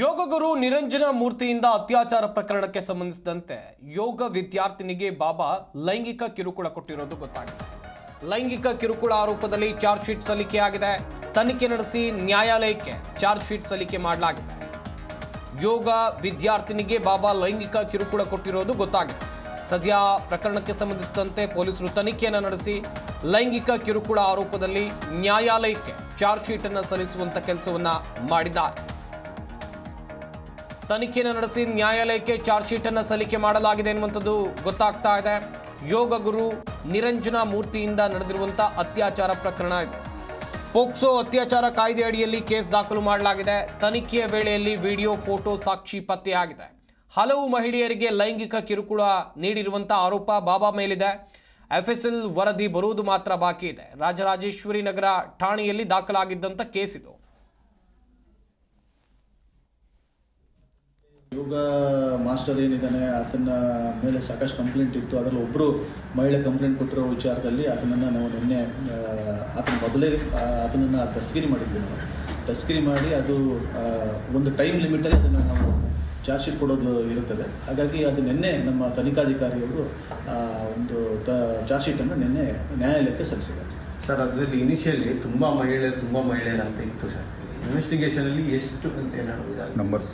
ಯೋಗಗುರು ನಿರಂಜನ ಮೂರ್ತಿಯಿಂದ ಅತ್ಯಾಚಾರ ಪ್ರಕರಣಕ್ಕೆ ಸಂಬಂಧಿಸಿದಂತೆ ಯೋಗ ವಿದ್ಯಾರ್ಥಿನಿಗೆ ಬಾಬಾ ಲೈಂಗಿಕ ಕಿರುಕುಳ ಕೊಟ್ಟಿರೋದು ಗೊತ್ತಾಗಿದೆ. ಲೈಂಗಿಕ ಕಿರುಕುಳ ಆರೋಪದಲ್ಲಿ ಚಾರ್ಜ್ ಶೀಟ್ ಸಲ್ಲಿಕೆಯಾಗಿದೆ ತನಿಖೆ ನಡೆಸಿ ನ್ಯಾಯಾಲಯಕ್ಕೆ ಚಾರ್ಜ್ ಶೀಟ್ ಸಲ್ಲಿಕೆ ಮಾಡಲಾಗಿದೆ. ಯೋಗ ವಿದ್ಯಾರ್ಥಿನಿಗೆ ಬಾಬಾ ಲೈಂಗಿಕ ಕಿರುಕುಳ ಕೊಟ್ಟಿರೋದು ಗೊತ್ತಾಗಿದೆ. ಸದ್ಯ ಪ್ರಕರಣಕ್ಕೆ ಸಂಬಂಧಿಸಿದಂತೆ ಪೊಲೀಸರು ತನಿಖೆಯನ್ನು ನಡೆಸಿ ಲೈಂಗಿಕ ಕಿರುಕುಳ ಆರೋಪದಲ್ಲಿ ನ್ಯಾಯಾಲಯಕ್ಕೆ ಚಾರ್ಜ್ ಶೀಟ್ ಅನ್ನು ಸಲ್ಲಿಸುವಂತ ಕೆಲಸವನ್ನ ಮಾಡಿದ್ದಾರೆ. ತನಿಖೆಯನ್ನು ನಡೆಸಿ ನ್ಯಾಯಾಲಯಕ್ಕೆ ಚಾರ್ಜ್ ಶೀಟ್ ಅನ್ನು ಸಲ್ಲಿಕೆ ಮಾಡಲಾಗಿದೆ ಎನ್ನುವಂಥದ್ದು ಗೊತ್ತಾಗ್ತಾ ಇದೆ. ಯೋಗ ಗುರು ನಿರಂಜನ ಮೂರ್ತಿಯಿಂದ ನಡೆದಿರುವಂಥ ಅತ್ಯಾಚಾರ ಪ್ರಕರಣ ಇದೆ. ಪೋಕ್ಸೋ ಅತ್ಯಾಚಾರ ಕಾಯ್ದೆ ಅಡಿಯಲ್ಲಿ ಕೇಸ್ ದಾಖಲು ಮಾಡಲಾಗಿದೆ. ತನಿಖೆಯ ವೇಳೆಯಲ್ಲಿ ವಿಡಿಯೋ, ಫೋಟೋ ಸಾಕ್ಷಿ ಪತ್ತೆಯಾಗಿದೆ. ಹಲವು ಮಹಿಳೆಯರಿಗೆ ಲೈಂಗಿಕ ಕಿರುಕುಳ ನೀಡಿರುವಂಥ ಆರೋಪ ಬಾಬಾ ಮೇಲಿದೆ. ಎಫ್ಎಸ್ಎಲ್ ವರದಿ ಬರುವುದು ಮಾತ್ರ ಬಾಕಿ ಇದೆ. ರಾಜರಾಜೇಶ್ವರಿ ನಗರ ಠಾಣೆಯಲ್ಲಿ ದಾಖಲಾಗಿದ್ದಂಥ ಕೇಸ್ ಇದು. ಯೋಗ ಮಾಸ್ಟರ್ ಏನಿದ್ದಾನೆ ಆತನ ಮೇಲೆ ಸಾಕಷ್ಟು ಕಂಪ್ಲೇಂಟ್ ಇತ್ತು. ಅದರಲ್ಲಿ ಒಬ್ಬರು ಮಹಿಳೆ ಕಂಪ್ಲೇಂಟ್ ಕೊಟ್ಟಿರೋ ವಿಚಾರದಲ್ಲಿ ಅದನ್ನ ನಾವು ನಿನ್ನೆ ಆತನ ಮೊದಲೇ ಆ, ಆತನನ್ನು ದಸ್ಗಿರಿ ಮಾಡಿದ್ವಿ ನಾವು. ತಸ್ಕರಿ ಮಾಡಿ ಅದು ಒಂದು ಟೈಮ್ ಲಿಮಿಟಲ್ಲಿ ಅದನ್ನು ನಾವು ಚಾರ್ಜ್ ಶೀಟ್ ಕೊಡೋದು ಇರುತ್ತದೆ. ಹಾಗಾಗಿ ಅದು ನಿನ್ನೆ ನಮ್ಮ ತನಿಖಾಧಿಕಾರಿಯವರು ಒಂದು ತ ಚಾರ್ಜ್ ಶೀಟನ್ನು ನಿನ್ನೆ ನ್ಯಾಯಾಲಯಕ್ಕೆ ಸಲ್ಲಿಸಿದ್ದಾರೆ. ಸರ್ ಅದರಲ್ಲಿ ಇನಿಷಿಯಲಿ ತುಂಬಾ ಮಹಿಳೆ ತುಂಬಾ ಮಹಿಳೆಯರಂತ ಅಂತ ಇತ್ತು ಸರ್. ಇನ್ವೆಸ್ಟಿಗೇಷನ್ ಅಲ್ಲಿ ಎಷ್ಟು ಅಂತ ಏನಾದ್ರು? ನಂಬರ್ಸ್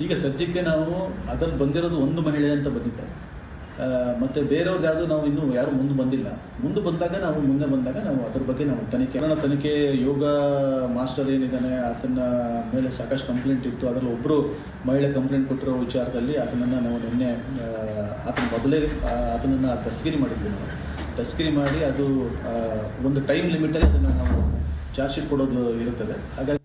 ಈಗ ಸದ್ಯಕ್ಕೆ ನಾವು ಅದರಲ್ಲಿ ಬಂದಿರೋದು ಒಂದು ಮಹಿಳೆ ಅಂತ ಬಂದಿದ್ದಾರೆ. ಮತ್ತು ಬೇರೆಯವ್ರದ್ದು ಯಾವುದು ನಾವು ಇನ್ನೂ ಯಾರು ಮುಂದೆ ಬಂದಿಲ್ಲ. ಮುಂದೆ ಬಂದಾಗ ನಾವು ಮುಂದೆ ಬಂದಾಗ ನಾವು ಅದ್ರ ಬಗ್ಗೆ ನಾವು ತನಿಖೆ ಕಾರಣ ತನಿಖೆ ಯೋಗ ಮಾಸ್ಟರ್ ಏನಿದ್ದಾನೆ ಆತನ ಮೇಲೆ ಸಾಕಷ್ಟು ಕಂಪ್ಲೇಂಟ್ ಇತ್ತು. ಅದರಲ್ಲಿ ಒಬ್ಬರು ಮಹಿಳೆ ಕಂಪ್ಲೇಂಟ್ ಕೊಟ್ಟಿರೋ ವಿಚಾರದಲ್ಲಿ ಅದನ್ನು ನಾವು ನಿನ್ನೆ ಅದನ್ನ ಮೊದಲೇ ಆ, ಆತನನ್ನು ದಸ್ಗಿರಿ ಮಾಡಿದ್ವಿ ನಾವು. ದಸ್ಗಿರಿ ಮಾಡಿ ಅದು ಒಂದು ಟೈಮ್ ಲಿಮಿಟಲ್ಲಿ ಅದನ್ನು ನಾವು ಚಾರ್ಜ್ ಶೀಟ್ ಕೊಡೋದು ಇರುತ್ತದೆ. ಹಾಗಾಗಿ